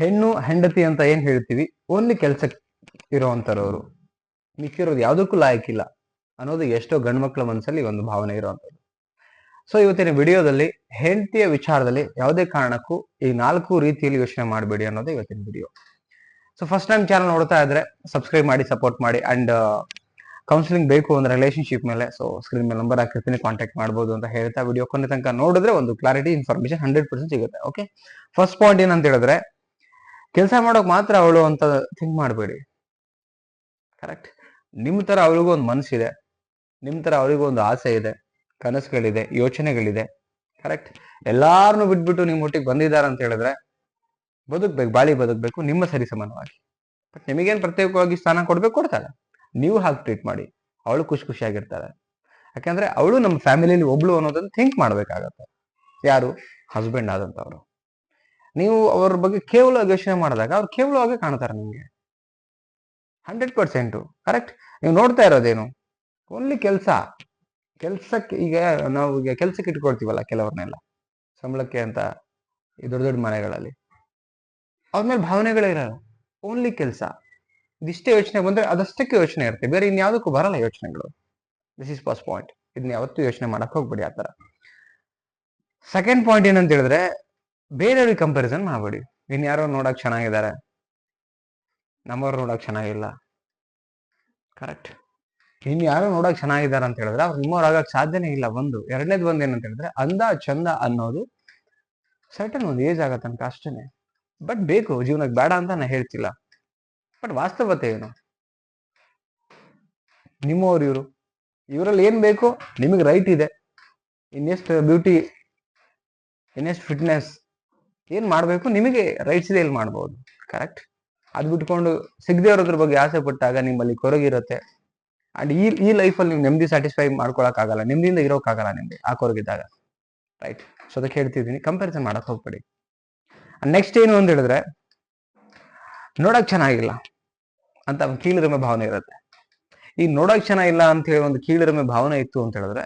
ಹೆಣ್ಣು, ಹೆಂಡತಿ ಅಂತ ಏನ್ ಹೇಳ್ತೀವಿ? ಓನ್ಲಿ ಕೆಲ್ಸಕ್ಕೆ ಇರೋವಂಥವ್ರು ಮಿಕ್ಕಿರೋದು ಯಾವುದಕ್ಕೂ ಇಲ್ಲ. ಅನ್ನೋದು ಎಷ್ಟೋ ಗಂಡ್ಮಕ್ಳ ಮನಸ್ಸಲ್ಲಿ ಒಂದು ಭಾವನೆ ಇರುವಂಥದ್ದು. ಸೊ ಇವತ್ತಿನ ವಿಡಿಯೋದಲ್ಲಿ ಹೆಂಡತಿಯ ವಿಚಾರದಲ್ಲಿ ಯಾವುದೇ ಕಾರಣಕ್ಕೂ ಈ ನಾಲ್ಕು ರೀತಿಯಲ್ಲಿ ಯೋಚನೆ ಮಾಡಬೇಡಿ ಅನ್ನೋದು ಇವತ್ತಿನ video. So first time channel ನೋಡ್ತಾ ಇದ್ರೆ ಸಬ್ಸ್ಕ್ರೈಬ್ ಮಾಡಿ ಸಪೋರ್ಟ್ ಮಾಡಿ ಅಂಡ್ ಕೌನ್ಸಿಲಿಂಗ್ ಬೇಕು ಅಂದ್ರೆ ರಿಲೇಶನ್ಶಿಪ್ ಮೇಲೆ. ಸೊ ಸ್ಕ್ರೀನ್ ಮೇಲೆ ನಂಬರ್ ಹಾಕಿರ್ತೀನಿ ಕಾಂಟ್ಯಾಕ್ಟ್ ಮಾಡ್ಬೋದು ಅಂತ ಹೇಳ್ತಾ ವಿಡಿಯೋ ಕೊನೆ ತನಕ ನೋಡಿದ್ರೆ ಒಂದು ಕ್ಲಾರಿಟಿ ಇನ್ಫಾರ್ಮೇಶನ್ ಹಂಡ್ರೆಡ್ ಪರ್ಸೆಂಟ್ ಸಿಗುತ್ತೆ. ಓಕೆ ಫಸ್ಟ್ ಪಾಯಿಂಟ್ ಏನಂತ ಹೇಳಿದ್ರೆ ಕೆಲಸ ಮಾಡೋಕ್ ಮಾತ್ರ ಅವಳು ಅಂತ ಥಿಂಕ್ ಮಾಡಬೇಡಿ. ಕರೆಕ್ಟ್ ನಿಮ್ ತರ ಅವಳಿಗೂ ಒಂದು ಮನಸ್ಸಿದೆ ನಿಮ್ ತರ ಅವಳಿಗೂ ಒಂದು ಆಸೆ ಇದೆ. ಕನಸುಗಳಿದೆ, ಯೋಚನೆಗಳಿದೆ. ಕರೆಕ್ಟ್ ಎಲ್ಲಾರನ್ನು ಬಿಟ್ಬಿಟ್ಟು ನಿಮ್ ಒಟ್ಟಿಗೆ ಬಂದಿದ್ದಾರೆ ಅಂತ ಹೇಳಿದ್ರೆ ಬದುಕ್ಬೇಕು, ಬಾಳಿ ಬದುಕ್ಬೇಕು, ನಿಮ್ಮ ಸರಿ ಸಮಾನವಾಗಿ. ಬಟ್ ನಿಮಗೇನು ಪ್ರತ್ಯೇಕವಾಗಿ ಸ್ಥಾನ ಕೊಡ್ಬೇಕು ಕೊಡ್ತಾಳೆ ನೀವು ಹಾಗೆ ಟ್ರೀಟ್ ಮಾಡಿ. ಅವಳು ಖುಷಿ ಖುಷಿಯಾಗಿರ್ತಾಳೆ ಯಾಕಂದ್ರೆ ಅವಳು ನಮ್ಮ ಫ್ಯಾಮಿಲಿಯಲ್ಲಿ ಒಬ್ಳು ಅನ್ನೋದನ್ನ ಥಿಂಕ್ ಮಾಡ್ಬೇಕಾಗತ್ತೆ. ಯಾರು? ಹಸ್ಬೆಂಡ್ ಆದಂತವ್ರು ನೀವು ಅವ್ರ ಬಗ್ಗೆ ಕೇವಲ ಯೋಚನೆ ಮಾಡಿದಾಗ ಅವ್ರು ಕೇವಲವಾಗಿ ಕಾಣ್ತಾರೆ ನಿಮ್ಗೆ. ಹಂಡ್ರೆಡ್ ಪರ್ಸೆಂಟು ಕರೆಕ್ಟ್ ನೀವು ನೋಡ್ತಾ ಇರೋದೇನು? ಓನ್ಲಿ ಕೆಲಸ. ಕೆಲ್ಸಕ್ಕೆ ಈಗ ನಾವು ಈಗ ಕೆಲ್ಸಕ್ಕೆ ಇಟ್ಕೊಳ್ತೀವಲ್ಲ ಕೆಲವ್ರನ್ನೆಲ್ಲ. ಸಂಬಳಕ್ಕೆ ಅಂತ ಈ ದೊಡ್ಡ ದೊಡ್ಡ ಮನೆಗಳಲ್ಲಿ. ಅವ್ರ ಮೇಲೆ ಭಾವನೆಗಳೇ ಇರಲ್ಲ. ಓನ್ಲಿ ಕೆಲಸ. ಇದಿಷ್ಟೇ ಯೋಚನೆ ಬಂದ್ರೆ ಅದಷ್ಟಕ್ಕೆ ಯೋಚನೆ ಇರುತ್ತೆ. ಬೇರೆ ಇನ್ಯಾವುದಕ್ಕೂ ಬರಲ್ಲ ಯೋಚನೆಗಳು. ದಿಸ್ ಇಸ್ ಫಸ್ಟ್ ಪಾಯಿಂಟ್ ಇದನ್ನ ಯಾವತ್ತೂ ಯೋಚನೆ ಮಾಡಕ್ ಹೋಗ್ಬೇಡಿ ಆತರ ಸೆಕೆಂಡ್ ಪಾಯಿಂಟ್ ಏನಂತ ಹೇಳಿದ್ರೆ ಬೇರೆಯವ್ರಿಗೆ ಕಂಪ್ಯಾರಿಸನ್ ಮಾಡಬೇಡಿ. ಇನ್ ಯಾರೋ ನೋಡಕ್ ಚೆನ್ನಾಗಿದ್ದಾರೆ. ನಮ್ಮವ್ರು ನೋಡಕ್ ಚೆನ್ನಾಗಿಲ್ಲ. ಕರೆಕ್ಟ್ ಇನ್ ಯಾರೋ ನೋಡಕ್ ಚೆನ್ನಾಗಿದ್ದಾರೆ ಅಂತ ಹೇಳಿದ್ರೆ ಅವ್ರು ನಿಮ್ಮವ್ರು ಆಗಕ್ ಸಾಧ್ಯನೇ ಇಲ್ಲ ಒಂದು ಎರಡನೇದು ಒಂದು ಏನಂತ ಹೇಳಿದ್ರೆ ಅಂದ, ಚಂದ ಅನ್ನೋದು ಸರ್ಟನ್ ಒಂದು ಏಜ್ ಆಗೋ ತನಕ ಅಷ್ಟೇನೆ. ಬಟ್ ಬೇಕು, ಜೀವನಕ್ಕೆ ಬೇಡ ಅಂತ ನಾ ಹೇಳ್ತಿಲ್ಲ. ಬಟ್ ವಾಸ್ತವತೆ ಏನು? ನಿಮ್ಮವ್ರು ಇವರು. ಇವರಲ್ಲಿ ಏನ್ ಬೇಕು? ನಿಮಗೆ ರೈಟ್ ಇದೆ. ಇನ್ನೆಷ್ಟು ಬ್ಯೂಟಿ ಇನ್ನೆಷ್ಟು ಫಿಟ್ನೆಸ್ ಏನ್ ಮಾಡ್ಬೇಕು ನಿಮಗೆ ರೈಟ್ಸ್ ಇದೆ ಇಲ್ಲಿ ಮಾಡ್ಬೋದು ಕರೆಕ್ಟ್ ಅದ್ ಬಿಟ್ಕೊಂಡು ಸಿಗದೆ ಇರೋದ್ರ ಬಗ್ಗೆ ಆಸೆ ಪಟ್ಟಾಗ ನಿಮ್ಮಲ್ಲಿ ಕೊರಗಿರುತ್ತೆ ಅಂಡ್ ಈ ಈ ಲೈಫಲ್ಲಿ ನೀವು ನೆಮ್ಮದಿ ಸ್ಯಾಟಿಸ್ಫೈ ಮಾಡ್ಕೊಳಕ್ ಆಗಲ್ಲ, ನೆಮ್ಮದಿಯಿಂದ ಇರೋಕ್ಕಾಗಲ್ಲ ನಿಮ್ಗೆ ಆ ಕೊರಗಿದ್ದಾಗ ರೈಟ್ ಸೊ ಅದಕ್ಕೆ ಹೇಳ್ತಿದ್ದೀನಿ ಕಂಪ್ಯಾರಿಸನ್ ಮಾಡಕ್ ಹೋಗ್ಬೇಡಿ. ನೆಕ್ಸ್ಟ್ ಏನು ಅಂತ ಹೇಳಿದ್ರೆ, ನೋಡಕ್ ಚೆನ್ನಾಗಿಲ್ಲ ಅಂತ ಕೀಳಿರಿಮೆ ಭಾವನೆ ಇರುತ್ತೆ. ಈ ನೋಡಕ್ ಚೆನ್ನಾಗಿಲ್ಲ ಅಂತ ಹೇಳಿ ಒಂದು ಕೀಳಿರಿಮೆ ಭಾವನೆ ಇತ್ತು ಅಂತ ಹೇಳಿದ್ರೆ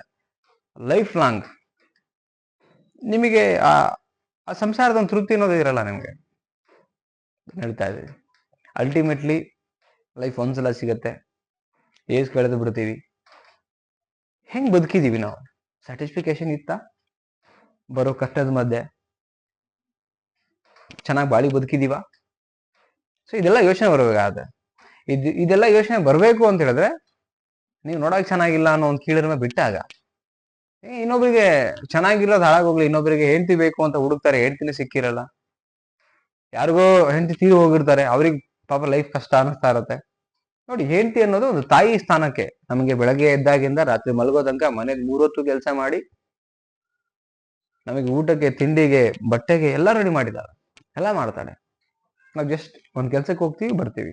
ಲೈಫ್ ಲಾಂಗ್ ನಿಮಗೆ ಆ ಆ ಸಂಸಾರದ ಒಂದು ತೃಪ್ತಿ ಅನ್ನೋದು ಇರಲ್ಲ ನಿಮಗೆ. ಹೇಳ್ತಾ ಇದ್ದೀವಿ ಅಲ್ಟಿಮೇಟ್ಲಿ ಲೈಫ್ ಒಂದ್ಸಲ ಸಿಗತ್ತೆ. ಏಜ್ ಕಳೆದು ಬಿಡ್ತೀವಿ. ಹೆಂಗ್ ಬದುಕಿದೀವಿ ನಾವು? ಸ್ಯಾಟಿಸ್ಫಿಕೇಶನ್ ಇತ್ತ? ಬರೋ ಕಷ್ಟದ ಮಧ್ಯೆ? ಚೆನ್ನಾಗಿ ಬಾಳಿ ಬದುಕಿದೀವ? ಸೊ ಇದೆಲ್ಲ ಯೋಚನೆ ಬರಬೇಕಾದ ಇದು, ಇದೆಲ್ಲ ಯೋಚನೆ ಬರಬೇಕು ಅಂತ ಹೇಳಿದ್ರೆ, ನೀವು ನೋಡಕ್ ಚೆನ್ನಾಗಿಲ್ಲ ಅನ್ನೋ ಒಂದು ಕೀಳರಿಮೆ ಬಿಟ್ಟಾಗ ಇನ್ನೊಬ್ರಿಗೆ ಚೆನ್ನಾಗಿರೋದು ಹಾಳಾಗೋಗ್ಲಿ, ಇನ್ನೊಬ್ರಿಗೆ ಹೆಂಡತಿ ಬೇಕು ಅಂತ ಹುಡುಕ್ತಾರೆ, ಹೆಂಡತಿನ ಸಿಕ್ಕಿರಲ್ಲ. ಯಾರಿಗೋ ಹೆಂಡತಿ ತೀರಿ ಹೋಗಿರ್ತಾರೆ, ಅವ್ರಿಗೆ ಪಾಪ ಲೈಫ್ ಕಷ್ಟ ಅನಿಸ್ತಾ ಇರತ್ತೆ. ನೋಡಿ, ಹೆಂಡತಿ ಅನ್ನೋದು ಒಂದು ತಾಯಿ ಸ್ಥಾನಕ್ಕೆ ನಮಗೆ ಬೆಳಗ್ಗೆ ಎದ್ದಾಗಿಂದ ರಾತ್ರಿ ಮಲಗೋ ತನಕ ಮನೆಗೆ ಮೂರೊತ್ತು ಕೆಲಸ ಮಾಡಿ, ನಮಗೆ ಊಟಕ್ಕೆ, ತಿಂಡಿಗೆ, ಬಟ್ಟೆಗೆ ಎಲ್ಲ ರೆಡಿ ಮಾಡಿದಾಳೆ ಎಲ್ಲ ಮಾಡ್ತಾಳೆ. ನಾವು ಜಸ್ಟ್ ಒಂದ್ ಕೆಲಸಕ್ಕೆ ಹೋಗ್ತೀವಿ, ಬರ್ತೀವಿ.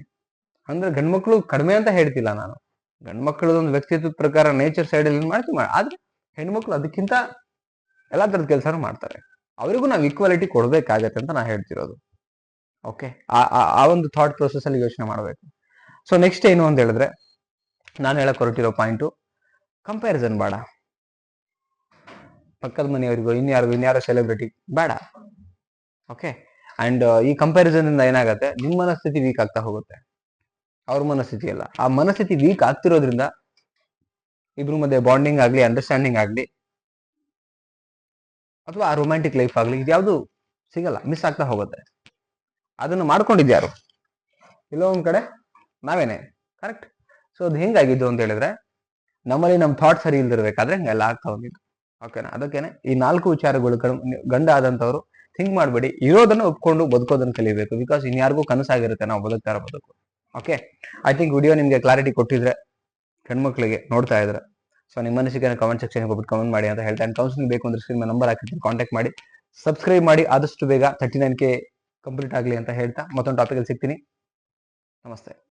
ಅಂದ್ರೆ ಗಂಡ್ಮಕ್ಳು ಕಡಿಮೆ ಅಂತ ಹೇಳ್ತಿಲ್ಲ ನಾನು. ಗಂಡ್ಮಕ್ಳದೊಂದು ವ್ಯಕ್ತಿತ್ವದ ಪ್ರಕಾರ ನೇಚರ್ ಸೈಡ್ ಅಲ್ಲಿ ಮಾಡ್ತೀವಿ, ಆದ್ರೆ ಹೆಣ್ಮಕ್ಳು ಅದಕ್ಕಿಂತ ಎಲ್ಲ ಥರದ ಕೆಲಸನೂ ಮಾಡ್ತಾರೆ. ಅವರಿಗೂ ನಾವು ಈಕ್ವಾಲಿಟಿ ಕೊಡಬೇಕಾಗತ್ತೆ ಅಂತ ನಾ ಹೇಳ್ತಿರೋದು. ಓಕೆ ಆ ಒಂದು ಥಾಟ್ ಪ್ರೊಸೆಸ್ ಅಲ್ಲಿ ಯೋಚನೆ ಮಾಡಬೇಕು. ಸೊ ನೆಕ್ಸ್ಟ್ ಏನು ಅಂತ ಹೇಳಿದ್ರೆ, ನಾನು ಹೇಳಕ್ ಹೊರಟಿರೋ ಪಾಯಿಂಟು ಕಂಪ್ಯಾರಿಸನ್ ಬೇಡ. ಪಕ್ಕದ ಮನೆಯವರಿಗೂ, ಇನ್ಯಾರಿಗೂ, ಇನ್ಯಾರೋ ಸೆಲೆಬ್ರಿಟಿ ಬೇಡ. ಓಕೆ ಅಂಡ್ ಈ ಕಂಪ್ಯಾರಿಸನ್ ಇಂದ ಏನಾಗುತ್ತೆ ನಿಮ್ಮ ಮನಸ್ಥಿತಿ ವೀಕ್ ಆಗ್ತಾ ಹೋಗುತ್ತೆ. ಅವ್ರ ಮನಸ್ಥಿತಿ ಅಲ್ಲ. ಆ ಮನಸ್ಥಿತಿ ವೀಕ್ ಆಗ್ತಿರೋದ್ರಿಂದ ಇಬ್ರು ಮಧ್ಯೆ ಬಾಂಡಿಂಗ್ ಆಗ್ಲಿ ಅಂಡರ್ಸ್ಟ್ಯಾಂಡಿಂಗ್ ಆಗ್ಲಿ ಅಥವಾ ಆ ರೊಮ್ಯಾಂಟಿಕ್ ಲೈಫ್ ಆಗ್ಲಿ ಇದ್ಯಾವುದು ಸಿಗಲ್ಲ ಮಿಸ್ ಆಗ್ತಾ ಹೋಗುತ್ತೆ. ಅದನ್ನು ಮಾಡ್ಕೊಂಡಿದ್ಯಾರು? ಇಲ್ಲೋ ಒಂದ್ ಕಡೆ ನಾವೇನೆ ಕರೆಕ್ಟ್ ಸೊ ಅದು ಹೆಂಗಾಗಿದ್ದು ಅಂತ ಹೇಳಿದ್ರೆ, ನಮ್ಮಲ್ಲಿ ನಮ್ಮ ಥಾಟ್ ಸರಿ ಇಲ್ದಿರ್ಬೇಕಾದ್ರೆ ಹಂಗೆಲ್ಲ ಆಗ್ತಾ ಹೋಗಿದ್ದು ಓಕೆನಾ ಅದಕ್ಕೇನೆ ಈ ನಾಲ್ಕು ವಿಚಾರಗಳು ಗಂಡ ಆದಂತವ್ರು ಥಿಂಕ್ ಮಾಡಬೇಡಿ, ಇರೋದನ್ನ ಒಪ್ಕೊಂಡು ಬದುಕೋದನ್ನ ಕಲಿಬೇಕು ಬಿಕಾಸ್ ಇನ್ಯಾರಿಗೂ ಕನಸಾಗಿರುತ್ತೆ ನಾವು ಬದುಕ್ತಾ ಇರೋ ಬದುಕು. ಓಕೆ ಐ ಥಿಂಕ್ ವಿಡಿಯೋ ನಿಮ್ಗೆ ಕ್ಲಾರಿಟಿ ಕೊಟ್ಟಿದ್ರೆ ಹೆಣ್ಮಕ್ಳಿಗೆ ನೋಡ್ತಾ ಇದ್ರೆ. ಸೊ ನಿಮ್ಮ ಮನಸ್ಸಿಗೆ ಕಮೆಂಟ್ ಸೆಕ್ಷನ್ ಹೋಗ್ಬಿಟ್ಟು ಕಮೆಂಟ್ ಮಾಡಿ ಅಂತ ಹೇಳ್ತಾ ಕೌನ್ಸಿಲಿಂಗ್ ಬೇಕು ಅಂದ್ರೆ ಸ್ಕ್ರೀನ್ ನಂಬರ್ ಹಾಕಿರ್ತೀನಿ. ಕಾಂಟ್ಯಾಕ್ಟ್ ಮಾಡಿ. ಸಬ್ಸ್ಕ್ರೈಬ್ ಮಾಡಿ. ಆದಷ್ಟು ಬೇಗ ತರ್ಟಿ ನೈನ್ ಕೆ ಕಂಪ್ಲೀಟ್ ಆಗಲಿ ಅಂತ ಹೇಳ್ತಾ ಮತ್ತೊಂದು ಟಾಪಿಕಲ್ಲಿ ಸಿಗ್ತೀನಿ. ನಮಸ್ತೆ.